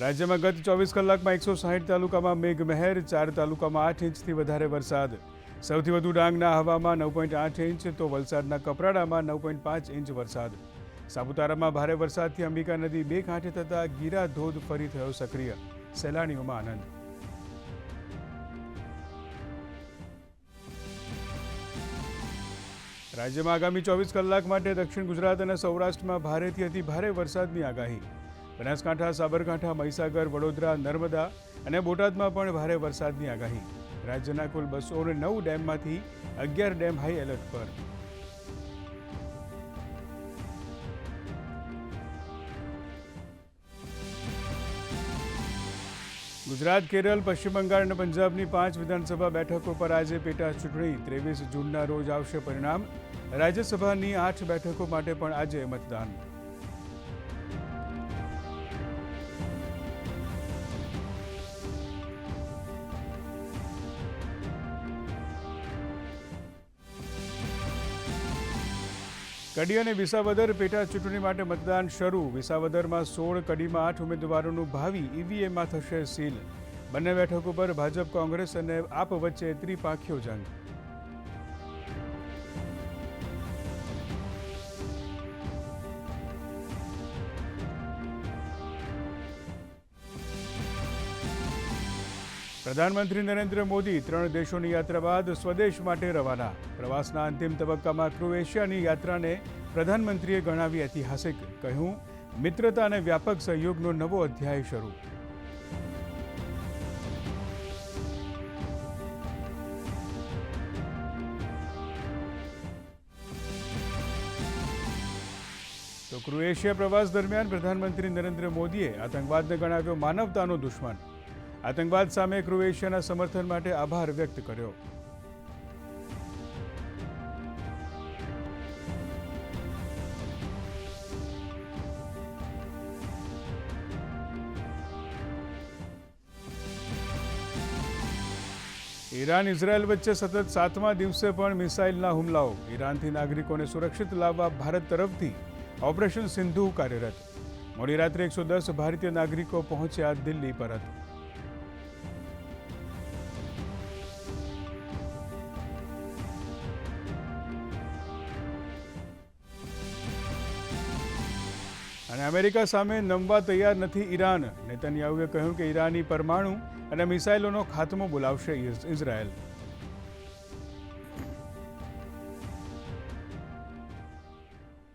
રાજ્યમાં ગત ચોવીસ કલાકમાં એકસો સાહીઠ તાલુકામાં મેઘમહેર, ચાર તાલુકામાં આઠ ઇંચથી વધારે વરસાદ. સૌથી વધુ ડાંગના હવામાં નવ પોઈન્ટ આઠ ઇંચ, તો વલસાડના કપરાડામાં નવ પોઈન્ટ પાંચ ઇંચ વરસાદ. સાપુતારામાં ભારે વરસાદથી અંબિકા નદી બે કાંઠે થતાં ગીરા ધોધ ફરી થયો સક્રિય. સહેલાણીઓમાં આનંદ. રાજ્યમાં આગામી ચોવીસ કલાક માટે દક્ષિણ ગુજરાત અને સૌરાષ્ટ્રમાં ભારેથી અતિ ભારે વરસાદની આગાહી. બનાસકાંઠા, સાબરકાંઠા, મહીસાગર, વડોદરા, નર્મદા અને બોટાદમાં પણ ભારે વરસાદની આગાહી. રાજ્યના કુલ બસો નવ ડેમમાંથી અગિયાર ડેમ હાઈ એલર્ટ પર. ગુજરાત, કેરળ, પશ્ચિમ બંગાળ અને પંજાબની પાંચ વિધાનસભા બેઠકો પર આજે પેટા ચૂંટણી. ત્રેવીસ જૂનના રોજ આવશે પરિણામ. રાજ્યસભાની આઠ બેઠકો માટે પણ આજે મતદાન. કડી અને વિસાવદર પેટા ચૂંટણી માટે મતદાન શરૂ. વિસાવદરમાં સોળ કડીમાં આઠ ઉમેદવારોનું ભાવિ ઈવીએમમાં થશે સીલ. બંને બેઠકો પર ભાજપ, કોંગ્રેસ અને આપ વચ્ચે ત્રિપાંખીયો જંગ. પ્રધાનમંત્રી નરેન્દ્ર મોદી ત્રણ દેશોની યાત્રા બાદ સ્વદેશ માટે રવાના. પ્રવાસના અંતિમ તબક્કામાં ક્રોએશિયાની યાત્રાને પ્રધાનમંત્રીએ ગણાવી ઐતિહાસિક કહ્યું, મિત્રતા અને વ્યાપક સહયોગનો નવો અધ્યાય શરૂ. તો ક્રોએશિયા પ્રવાસ દરમિયાન પ્રધાનમંત્રી નરેન્દ્ર મોદીએ આતંકવાદને ગણાવ્યો માનવતાનો દુશ્મન. આતંકવાદ સામે ક્રોએશિયાના સમર્થન માટે આભાર વ્યક્ત કર્યો. ઈરાન ઇઝરાયલ વચ્ચે સતત સાતમા દિવસે પણ મિસાઇલના હુમલાઓ. ઈરાનથી નાગરિકોને સુરક્ષિત લાવવા ભારત તરફથી ઓપરેશન સિંધુ કાર્યરત. મોડી રાત્રે એકસો દસ ભારતીય નાગરિકો પહોંચ્યા દિલ્હી પરત. અને અમેરિકા સામે નમવા તૈયાર નથી ઈરાન. નેતન્યાહુએ કહ્યું કે ઈરાની પરમાણુ અને મિસાઇલોનો ખાત્મો બોલાવશે ઇઝરાયલ.